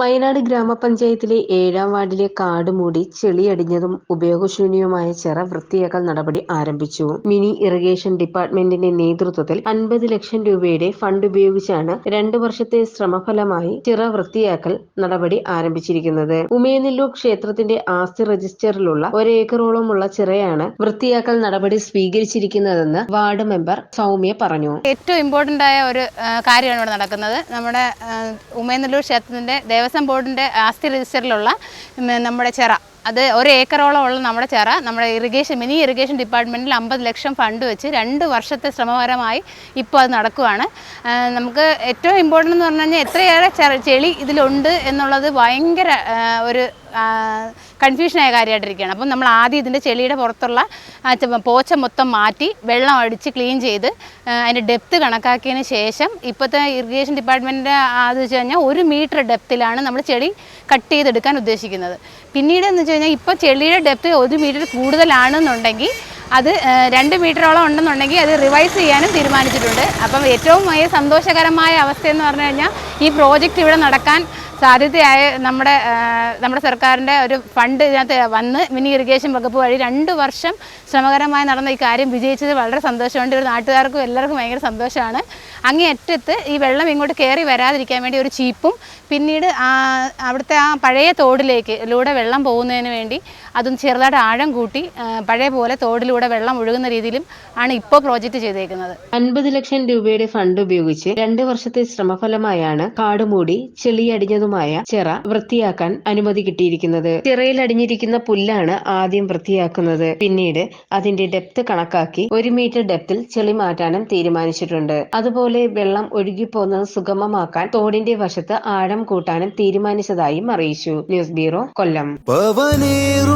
മയനാട് ഗ്രാമപഞ്ചായത്തിലെ ഏഴാം വാർഡിലെ കാട് മൂടി ചെളിയടിഞ്ഞതും ഉപയോഗശൂന്യവുമായ ചിറ വൃത്തിയാക്കൽ നടപടി ആരംഭിച്ചു. മിനി ഇറിഗേഷൻ ഡിപ്പാർട്ട്മെന്റിന്റെ നേതൃത്വത്തിൽ അൻപത് ലക്ഷം രൂപയുടെ ഫണ്ട് ഉപയോഗിച്ചാണ് രണ്ടു വർഷത്തെ ശ്രമഫലമായി ചിറ വൃത്തിയാക്കൽ നടപടി ആരംഭിച്ചിരിക്കുന്നത്. ഉമയനെല്ലൂർ ക്ഷേത്രത്തിന്റെ ആസ്തി രജിസ്റ്ററിലുള്ള ഒരേക്കറോളമുള്ള ചിറയാണ് വൃത്തിയാക്കൽ നടപടി സ്വീകരിച്ചിരിക്കുന്നതെന്ന് വാർഡ് മെമ്പർ സൗമ്യ പറഞ്ഞു. ഏറ്റവും ഇമ്പോർട്ടന്റ് ആയ ഒരു കാര്യമാണ് ഇവിടെ നടക്കുന്നത്. നമ്മുടെ ഉമയനെല്ലൂർ ക്ഷേത്രത്തിന്റെ ദേവസ്വം ബോർഡിന്റെ ആസ്തി രജിസ്റ്ററിലുള്ള നമ്മുടെ ചിറ. അത് ഒരു ഏക്കറോളം ഉള്ള നമ്മുടെ ചിറ. നമ്മുടെ ഇറിഗേഷൻ മിനി ഇറിഗേഷൻ ഡിപ്പാർട്ട്മെന്റിൽ അമ്പത് ലക്ഷം ഫണ്ട് വെച്ച് രണ്ട് വർഷത്തെ ശ്രമകരമായി ഇപ്പോൾ അത് നടക്കുകയാണ് നമുക്ക് ഏറ്റവും ഇമ്പോർട്ടന്റ് എന്ന് പറഞ്ഞു കഴിഞ്ഞാൽ എത്രയേറെ ചെളി ഇതിലുണ്ട് എന്നുള്ളത് ഭയങ്കര ഒരു കൺഫ്യൂഷനായ കാര്യമായിട്ടിരിക്കുകയാണ് അപ്പം നമ്മൾ ആദ്യം ഇതിന്റെ ചെളിയുടെ പുറത്തുള്ള പോച്ച മൊത്തം മാറ്റി വെള്ളം അടിച്ച് ക്ലീൻ ചെയ്ത് അതിന്റെ ഡെപ്ത് കണക്കാക്കിയതിന് ശേഷം ഇപ്പോഴത്തെ ഇറിഗേഷൻ ഡിപ്പാർട്ട്മെന്റിന്റെ അത് വെച്ച് കഴിഞ്ഞാൽ ഒരു മീറ്റർ ഡെപ്തിലാണ് നമ്മൾ ചെളി കട്ട് ചെയ്തെടുക്കാൻ ഉദ്ദേശിക്കുന്നത്. പിന്നീട് എന്ന് വെച്ച് കഴിഞ്ഞാൽ ഇപ്പോൾ ചെളിയുടെ ഡെപ്ത് ഒരു മീറ്റർ കൂടുതലാണെന്നുണ്ടെങ്കിൽ അത് രണ്ട് മീറ്ററോളം ഉണ്ടെന്നുണ്ടെങ്കിൽ അത് റിവൈസ് ചെയ്യാനും തീരുമാനിച്ചിട്ടുണ്ട്. അപ്പം ഏറ്റവും സന്തോഷകരമായ അവസ്ഥയെന്ന് പറഞ്ഞു കഴിഞ്ഞാൽ ഈ പ്രോജക്റ്റ് ഇവിടെ നടക്കാൻ സാധ്യതയായ നമ്മുടെ നമ്മുടെ സർക്കാരിന്റെ ഒരു ഫണ്ട് ഇതിനകത്ത് വന്ന് മിനി ഇറിഗേഷൻ വകുപ്പ് വഴി രണ്ട് വർഷം ശ്രമകരമായി നടന്ന ഈ കാര്യം വിജയിച്ചത് വളരെ സന്തോഷമുണ്ട്. ഒരു നാട്ടുകാർക്കും എല്ലാവർക്കും ഭയങ്കര സന്തോഷമാണ്. അങ്ങേയറ്റത്ത് ഈ വെള്ളം ഇങ്ങോട്ട് കയറി വരാതിരിക്കാൻ വേണ്ടി ഒരു ചീപ്പും പിന്നീട് അവിടുത്തെ ആ പഴയ തോടിലേക്ക് ലൂടെ വെള്ളം പോകുന്നതിന് വേണ്ടി അതും ചെറുതായിട്ട് ആഴം കൂട്ടി പഴയ പോലെ തോടിലൂടെ വെള്ളം ഒഴുകുന്ന രീതിയിലും ആണ് ഇപ്പോൾ പ്രോജക്റ്റ് ചെയ്തേക്കുന്നത്. അൻപത് ലക്ഷം രൂപയുടെ ഫണ്ട് ഉപയോഗിച്ച് രണ്ട് വർഷത്തെ ശ്രമഫലമായാണ് കാടുമൂടി ചെളിയടിഞ്ഞതുമായ ചിറ വൃത്തിയാക്കാൻ അനുമതി കിട്ടിയിരിക്കുന്നത്. ചിറയിൽ അടിഞ്ഞിരിക്കുന്ന പുല്ലാണ് ആദ്യം വൃത്തിയാക്കുന്നത്. പിന്നീട് അതിന്റെ ഡെപ്ത് കണക്കാക്കി ഒരു മീറ്റർ ഡെപ്തിൽ ചെളി മാറ്റാനും തീരുമാനിച്ചിട്ടുണ്ട്. അതുപോലെ വെള്ളം ഒഴുകിപ്പോകുന്നത് സുഗമമാക്കാൻ തോടിന്റെ വശത്ത് ആഴം കൂട്ടാനും തീരുമാനിച്ചതായും അറിയിച്ചു. ന്യൂസ് ബ്യൂറോ കൊല്ലം.